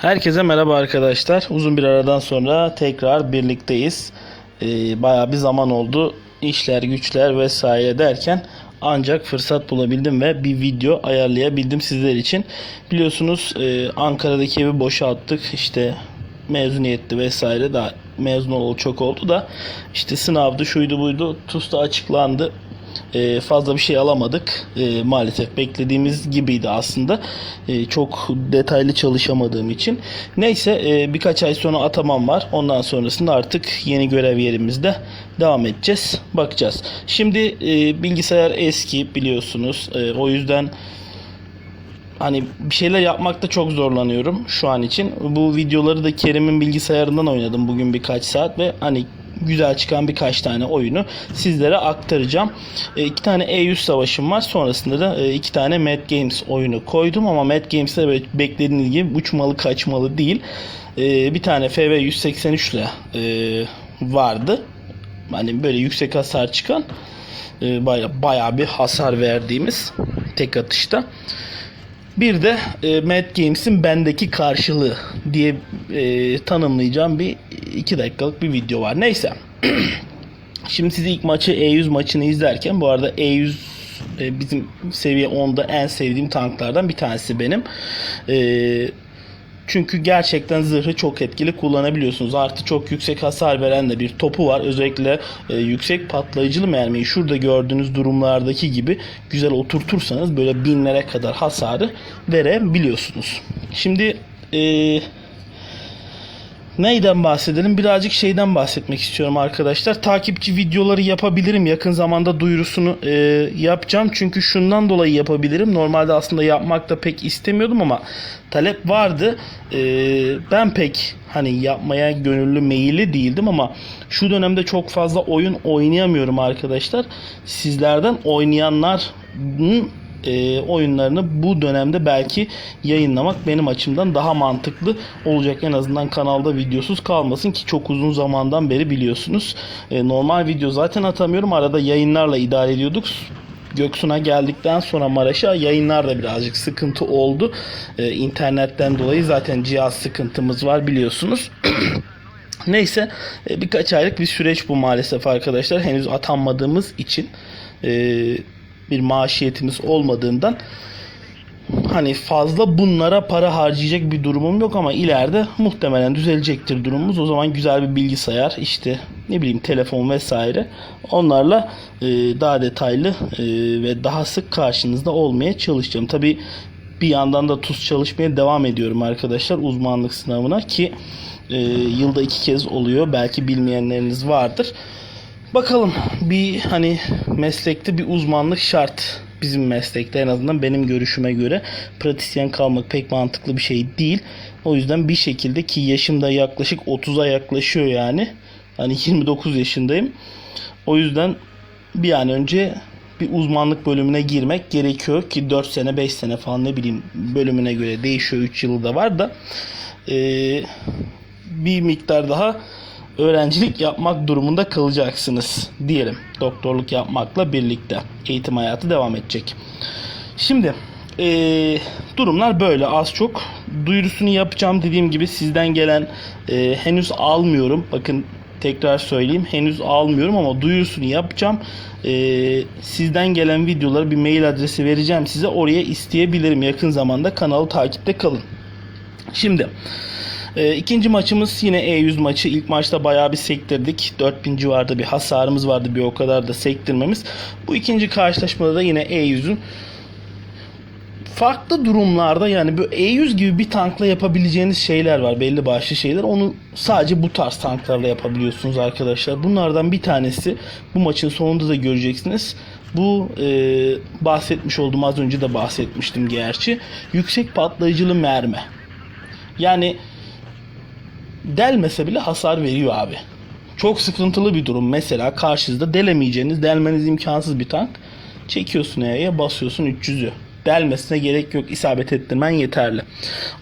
Herkese merhaba arkadaşlar. Uzun bir aradan sonra tekrar birlikteyiz. Ee, bayağı bir zaman oldu. İşler, güçler vesaire derken ancak fırsat bulabildim ve bir video ayarlayabildim sizler için. Biliyorsunuz e, Ankara'daki evi boşalttık. İşte mezuniyetli vesaire daha mezun olalı çok oldu da işte sınavdı şuydu buydu TUS'ta açıklandı. Ee, fazla bir şey alamadık. Ee, maalesef beklediğimiz gibiydi aslında. Ee, çok detaylı çalışamadığım için. Neyse e, birkaç ay sonra atamam var. Ondan sonrasında artık yeni görev yerimizde devam edeceğiz. Bakacağız. Şimdi e, bilgisayar eski biliyorsunuz. E, o yüzden hani bir şeyler yapmakta çok zorlanıyorum şu an için. Bu videoları da Kerim'in bilgisayarından oynadım bugün birkaç saat ve hani güzel çıkan birkaç tane oyunu sizlere aktaracağım. E, iki tane E100 savaşım var. Sonrasında da e, iki tane Mad Games oyunu koydum ama Mad Games'te beklediğiniz gibi uçmalı kaçmalı değil. E, bir tane FV 183 ile e, vardı. Hani böyle yüksek hasar çıkan e, bayağı, bayağı bir hasar verdiğimiz tek atışta. Bir de e, Mad Games'in bendeki karşılığı diye e, tanımlayacağım bir 2 dakikalık bir video var. Neyse. Şimdi size ilk maçı E100 maçını izlerken bu arada E100 e, bizim seviye 10'da en sevdiğim tanklardan bir tanesi benim. Eee çünkü gerçekten zırhı çok etkili kullanabiliyorsunuz. Artı çok yüksek hasar veren de bir topu var. Özellikle e, yüksek patlayıcılı mermiyi şurada gördüğünüz durumlardaki gibi güzel oturtursanız böyle binlere kadar hasarı verebiliyorsunuz. Şimdi e, Neyden bahsedelim? Birazcık şeyden bahsetmek istiyorum arkadaşlar. Takipçi videoları yapabilirim. Yakın zamanda duyurusunu e, yapacağım. Çünkü şundan dolayı yapabilirim. Normalde aslında yapmak da pek istemiyordum ama talep vardı. E, ben pek hani yapmaya gönüllü meyilli değildim ama şu dönemde çok fazla oyun oynayamıyorum arkadaşlar. Sizlerden oynayanların e, oyunlarını bu dönemde belki yayınlamak benim açımdan daha mantıklı olacak. En azından kanalda videosuz kalmasın ki çok uzun zamandan beri biliyorsunuz. E, normal video zaten atamıyorum. Arada yayınlarla idare ediyorduk. Göksun'a geldikten sonra Maraş'a yayınlar da birazcık sıkıntı oldu. E, internetten dolayı zaten cihaz sıkıntımız var biliyorsunuz. Neyse e, birkaç aylık bir süreç bu maalesef arkadaşlar. Henüz atanmadığımız için e, bir maaşiyetimiz olmadığından hani fazla bunlara para harcayacak bir durumum yok ama ileride muhtemelen düzelecektir durumumuz. O zaman güzel bir bilgisayar işte ne bileyim telefon vesaire onlarla e, daha detaylı e, ve daha sık karşınızda olmaya çalışacağım. Tabi bir yandan da tuz çalışmaya devam ediyorum arkadaşlar uzmanlık sınavına ki e, yılda iki kez oluyor. Belki bilmeyenleriniz vardır. Bakalım bir hani meslekte bir uzmanlık şart. Bizim meslekte en azından benim görüşüme göre pratisyen kalmak pek mantıklı bir şey değil. O yüzden bir şekilde ki yaşım da yaklaşık 30'a yaklaşıyor yani. Hani 29 yaşındayım. O yüzden bir an önce bir uzmanlık bölümüne girmek gerekiyor ki 4 sene 5 sene falan ne bileyim bölümüne göre değişiyor 3 yılı da var da ee, bir miktar daha öğrencilik yapmak durumunda kalacaksınız diyelim. Doktorluk yapmakla birlikte eğitim hayatı devam edecek. Şimdi eee, durumlar böyle az çok. Duyurusunu yapacağım dediğim gibi sizden gelen eee, henüz almıyorum. Bakın tekrar söyleyeyim henüz almıyorum ama duyurusunu yapacağım. Eee, sizden gelen videoları bir mail adresi vereceğim size. Oraya isteyebilirim yakın zamanda. Kanalı takipte kalın. Şimdi e, ikinci maçımız yine E100 maçı. İlk maçta bayağı bir sektirdik. 4000 civarında bir hasarımız vardı bir o kadar da sektirmemiz. Bu ikinci karşılaşmada da yine E100'ün farklı durumlarda yani bu E100 gibi bir tankla yapabileceğiniz şeyler var belli başlı şeyler. Onu sadece bu tarz tanklarla yapabiliyorsunuz arkadaşlar. Bunlardan bir tanesi bu maçın sonunda da göreceksiniz. Bu e, bahsetmiş olduğum az önce de bahsetmiştim gerçi. Yüksek patlayıcılı mermi. Yani delmese bile hasar veriyor abi. Çok sıkıntılı bir durum. Mesela karşınızda delemeyeceğiniz, delmeniz imkansız bir tank. Çekiyorsun E'ye basıyorsun 300'ü. Delmesine gerek yok. İsabet ettirmen yeterli.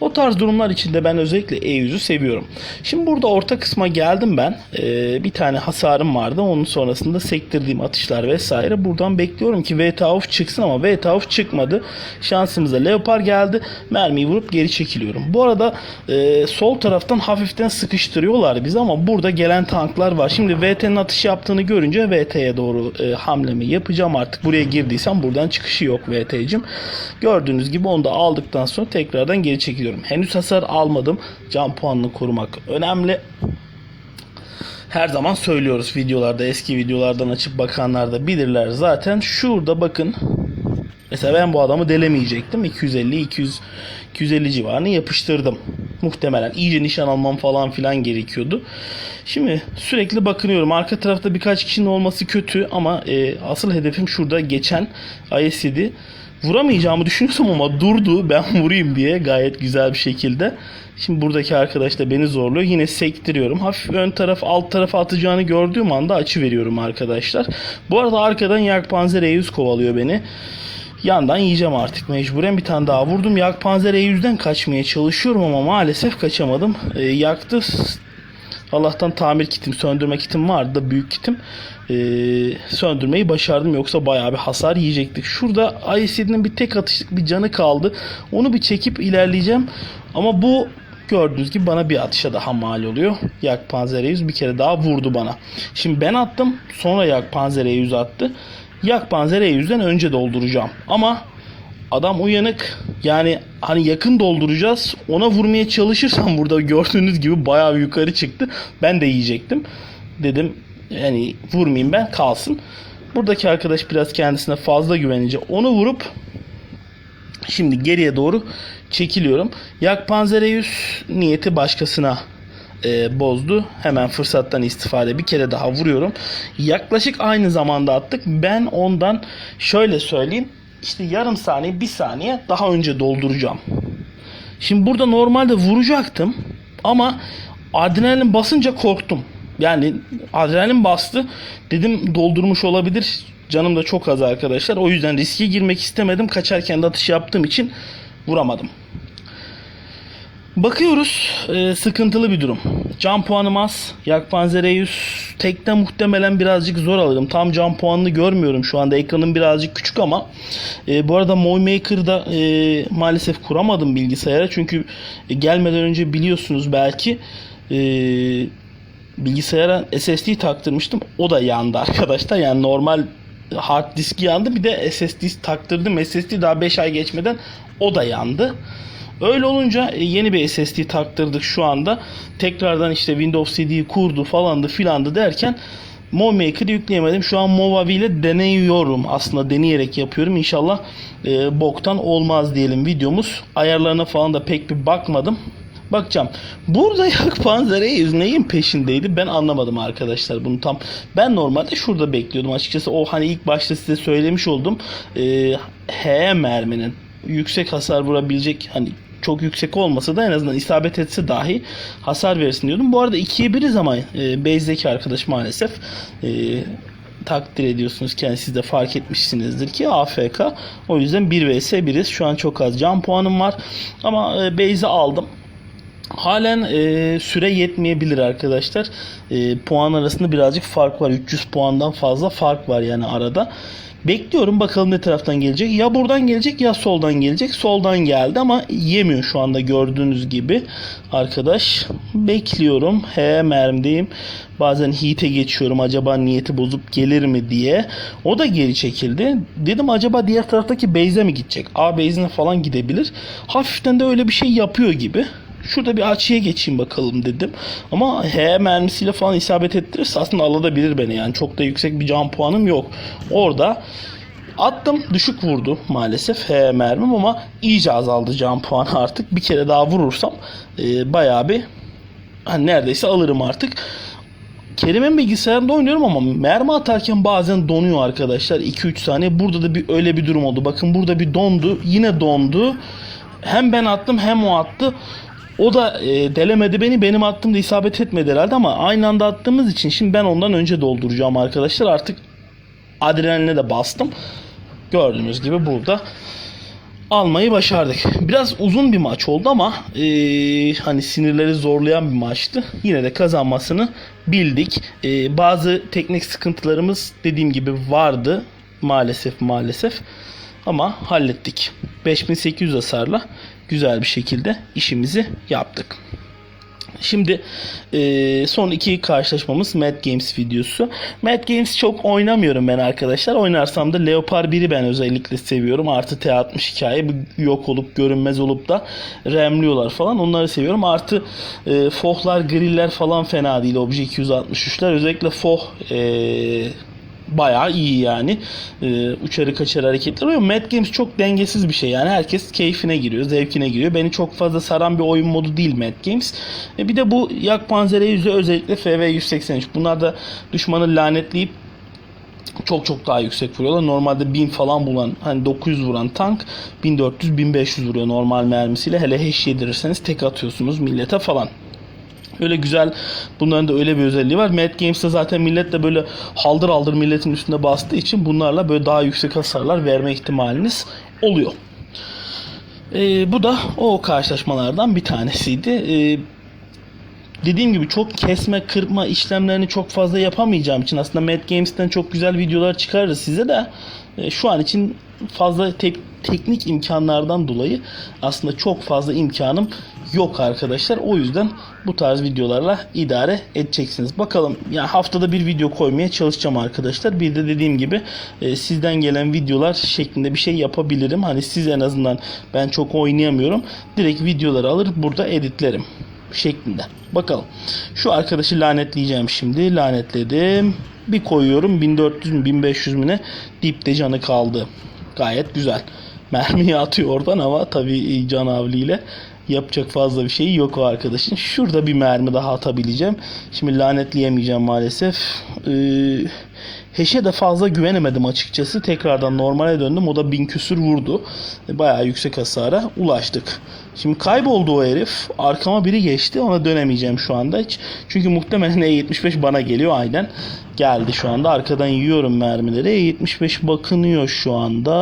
O tarz durumlar içinde ben özellikle E100'ü seviyorum. Şimdi burada orta kısma geldim ben. Ee, bir tane hasarım vardı. Onun sonrasında sektirdiğim atışlar vesaire. Buradan bekliyorum ki VTA off çıksın ama VTA off çıkmadı. Şansımıza Leopard geldi. Mermiyi vurup geri çekiliyorum. Bu arada e, sol taraftan hafiften sıkıştırıyorlar bizi ama burada gelen tanklar var. Şimdi VT'nin atış yaptığını görünce VT'ye doğru e, hamlemi yapacağım artık. Buraya girdiysem buradan çıkışı yok VT'cim. Gördüğünüz gibi onu da aldıktan sonra tekrardan geri çekiliyorum. Henüz hasar almadım. Can puanını korumak önemli. Her zaman söylüyoruz videolarda eski videolardan açıp bakanlar da bilirler zaten. Şurada bakın Mesela ben bu adamı delemeyecektim. 250 200 250 civarını yapıştırdım. Muhtemelen iyice nişan almam falan filan gerekiyordu. Şimdi sürekli bakınıyorum. Arka tarafta birkaç kişinin olması kötü ama e, asıl hedefim şurada geçen IS-7. Vuramayacağımı düşünüyorsam ama durdu ben vurayım diye gayet güzel bir şekilde. Şimdi buradaki arkadaş da beni zorluyor. Yine sektiriyorum. Hafif ön taraf alt tarafa atacağını gördüğüm anda açı veriyorum arkadaşlar. Bu arada arkadan Jagdpanzer E100 kovalıyor beni. Yandan yiyeceğim artık mecburen bir tane daha vurdum. Yak Panzer E100'den kaçmaya çalışıyorum ama maalesef kaçamadım. E, yaktı. Allah'tan tamir kitim, söndürme kitim vardı da büyük kitim. E, söndürmeyi başardım yoksa bayağı bir hasar yiyecektik. Şurada IS-7'nin bir tek atışlık bir canı kaldı. Onu bir çekip ilerleyeceğim. Ama bu gördüğünüz gibi bana bir atışa daha mal oluyor. Yak Panzer E100 bir kere daha vurdu bana. Şimdi ben attım sonra Yak Panzer E100 attı. Yak Panzer E100'den önce dolduracağım. Ama adam uyanık. Yani hani yakın dolduracağız. Ona vurmaya çalışırsam burada gördüğünüz gibi bayağı yukarı çıktı. Ben de yiyecektim. Dedim yani vurmayayım ben kalsın. Buradaki arkadaş biraz kendisine fazla güvenince onu vurup şimdi geriye doğru çekiliyorum. Yak Panzer E100 niyeti başkasına e, bozdu. Hemen fırsattan istifade bir kere daha vuruyorum. Yaklaşık aynı zamanda attık. Ben ondan şöyle söyleyeyim. İşte yarım saniye, bir saniye daha önce dolduracağım. Şimdi burada normalde vuracaktım ama adrenalin basınca korktum. Yani adrenalin bastı. Dedim doldurmuş olabilir. Canım da çok az arkadaşlar. O yüzden riske girmek istemedim. Kaçarken de atış yaptığım için vuramadım. Bakıyoruz e, sıkıntılı bir durum. Can puanım az. Yakpanzer E100 tekte muhtemelen birazcık zor alırım. Tam can puanını görmüyorum şu anda. Ekranım birazcık küçük ama e, bu arada Moy Maker'da e, maalesef kuramadım bilgisayara. Çünkü e, gelmeden önce biliyorsunuz belki e, bilgisayara SSD taktırmıştım. O da yandı arkadaşlar. Yani normal hard diski yandı. Bir de SSD taktırdım. SSD daha 5 ay geçmeden o da yandı. Öyle olunca e, yeni bir SSD taktırdık şu anda. Tekrardan işte Windows CD'yi kurdu falandı filandı derken MoMaker'ı yükleyemedim. Şu an Movavi ile deniyorum. Aslında deneyerek yapıyorum. İnşallah e, boktan olmaz diyelim videomuz. Ayarlarına falan da pek bir bakmadım. Bakacağım. Burada Yak Panzer E100 neyin peşindeydi ben anlamadım arkadaşlar bunu tam. Ben normalde şurada bekliyordum açıkçası. O hani ilk başta size söylemiş oldum. E, H merminin yüksek hasar vurabilecek hani çok yüksek olmasa da en azından isabet etse dahi hasar versin diyordum. Bu arada ikiye biriz ama e, base'deki arkadaş maalesef e, takdir ediyorsunuz yani siz de fark etmişsinizdir ki AFK. O yüzden 1 vs 1'iz. Şu an çok az can puanım var. Ama e, base'i aldım. Halen e, süre yetmeyebilir arkadaşlar. E, puan arasında birazcık fark var. 300 puandan fazla fark var yani arada. Bekliyorum bakalım ne taraftan gelecek. Ya buradan gelecek ya soldan gelecek. Soldan geldi ama yemiyor şu anda gördüğünüz gibi. Arkadaş bekliyorum. He mermdeyim. Bazen heat'e geçiyorum. Acaba niyeti bozup gelir mi diye. O da geri çekildi. Dedim acaba diğer taraftaki base'e mi gidecek? A base'ine falan gidebilir. Hafiften de öyle bir şey yapıyor gibi. Şurada bir açıya geçeyim bakalım dedim. Ama H mermisiyle falan isabet ettirirse aslında alabilir beni yani. Çok da yüksek bir can puanım yok. Orada attım düşük vurdu maalesef H mermim ama iyice azaldı can puanı artık. Bir kere daha vurursam e, bayağı bir hani neredeyse alırım artık. Kerim'in bilgisayarında oynuyorum ama mermi atarken bazen donuyor arkadaşlar. 2-3 saniye. Burada da bir öyle bir durum oldu. Bakın burada bir dondu. Yine dondu. Hem ben attım hem o attı. O da e, delemedi beni. Benim attığım da isabet etmedi herhalde ama aynı anda attığımız için şimdi ben ondan önce dolduracağım arkadaşlar. Artık adrenaline de bastım. Gördüğünüz gibi burada almayı başardık. Biraz uzun bir maç oldu ama eee, hani sinirleri zorlayan bir maçtı. Yine de kazanmasını bildik. Eee, bazı teknik sıkıntılarımız dediğim gibi vardı. Maalesef maalesef. Ama hallettik. 5800 hasarla güzel bir şekilde işimizi yaptık. Şimdi e, son iki karşılaşmamız Mad Games videosu. Mad Games çok oynamıyorum ben arkadaşlar. Oynarsam da Leopard 1'i ben özellikle seviyorum. Artı T60 hikaye yok olup görünmez olup da remliyorlar falan. Onları seviyorum. Artı e, Foh'lar, Griller falan fena değil. Obje 263'ler. Özellikle Foh e, bayağı iyi yani. Ee, uçarı kaçar hareketler oluyor. Mad Games çok dengesiz bir şey yani. Herkes keyfine giriyor, zevkine giriyor. Beni çok fazla saran bir oyun modu değil Mad Games. E bir de bu Yak Panzer yüzü özellikle FV 183. Bunlar da düşmanı lanetleyip çok çok daha yüksek vuruyorlar. Normalde 1000 falan bulan hani 900 vuran tank 1400 1500 vuruyor normal mermisiyle. Hele hash yedirirseniz tek atıyorsunuz millete falan. Öyle güzel bunların da öyle bir özelliği var. Mad Games'te zaten millet de böyle haldır haldır milletin üstünde bastığı için bunlarla böyle daha yüksek hasarlar verme ihtimaliniz oluyor. Ee, bu da o karşılaşmalardan bir tanesiydi. Ee, dediğim gibi çok kesme kırpma işlemlerini çok fazla yapamayacağım için aslında Mad Games'ten çok güzel videolar çıkarırız size de e, şu an için fazla tek, teknik imkanlardan dolayı aslında çok fazla imkanım yok arkadaşlar. O yüzden bu tarz videolarla idare edeceksiniz. Bakalım yani haftada bir video koymaya çalışacağım arkadaşlar. Bir de dediğim gibi e, sizden gelen videolar şeklinde bir şey yapabilirim. Hani siz en azından ben çok oynayamıyorum. Direkt videoları alır burada editlerim şeklinde. Bakalım. Şu arkadaşı lanetleyeceğim şimdi. Lanetledim. Bir koyuyorum. 1400 mü 1500 mü ne? Dipte canı kaldı. Gayet güzel. Mermiyi atıyor oradan ama tabii can avliyle yapacak fazla bir şey yok o arkadaşın. Şurada bir mermi daha atabileceğim. Şimdi lanetleyemeyeceğim maalesef. Ee, Heş'e de fazla güvenemedim açıkçası. Tekrardan normale döndüm. O da bin küsür vurdu. Bayağı yüksek hasara ulaştık. Şimdi kayboldu o herif. Arkama biri geçti. Ona dönemeyeceğim şu anda hiç. Çünkü muhtemelen E75 bana geliyor aynen. Geldi şu anda. Arkadan yiyorum mermileri. E75 bakınıyor şu anda.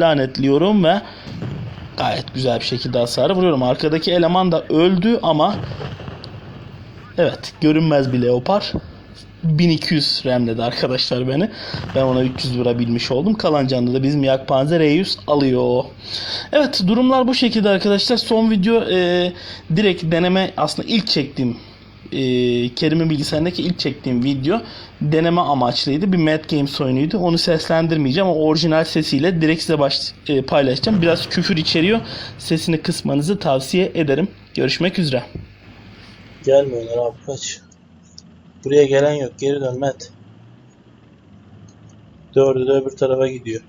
Lanetliyorum ve gayet güzel bir şekilde hasarı vuruyorum. Arkadaki eleman da öldü ama evet görünmez bir leopar. 1200 remledi arkadaşlar beni. Ben ona 300 vurabilmiş oldum. Kalan canlı da bizim Yak Panzer E100 alıyor. Evet durumlar bu şekilde arkadaşlar. Son video e, direkt deneme aslında ilk çektiğim e, Kerim'in bilgisayarındaki ilk çektiğim video deneme amaçlıydı. Bir Mad Games oyunuydu. Onu seslendirmeyeceğim ama orijinal sesiyle direkt size baş, e, paylaşacağım. Biraz küfür içeriyor. Sesini kısmanızı tavsiye ederim. Görüşmek üzere. Gelmiyorlar abi kaç. Buraya gelen yok. Geri dön Met. Dördü de öbür tarafa gidiyor.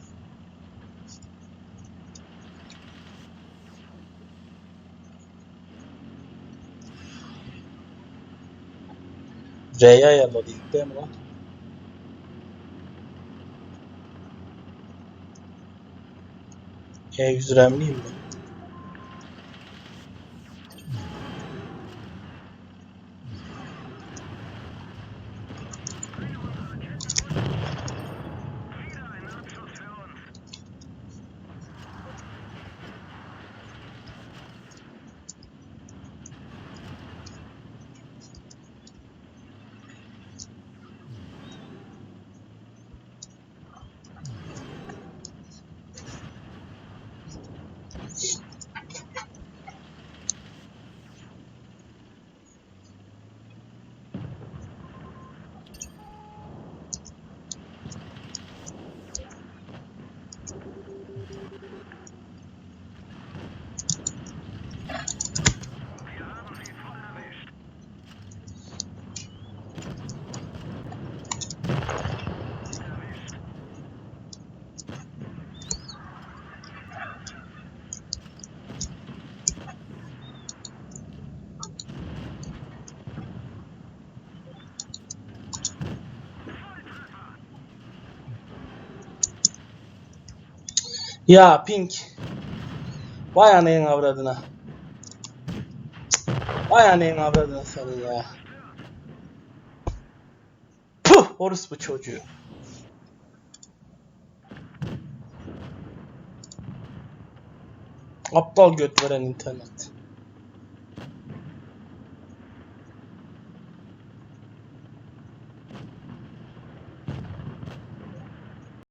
R'ye ayarladı ilk değil mi lan? E100 remliyim ben. Ya Pink. Vay anayın avradına. Anayın avradına senin ya. Puh! Orospu çocuğu. Aptal göt veren internet.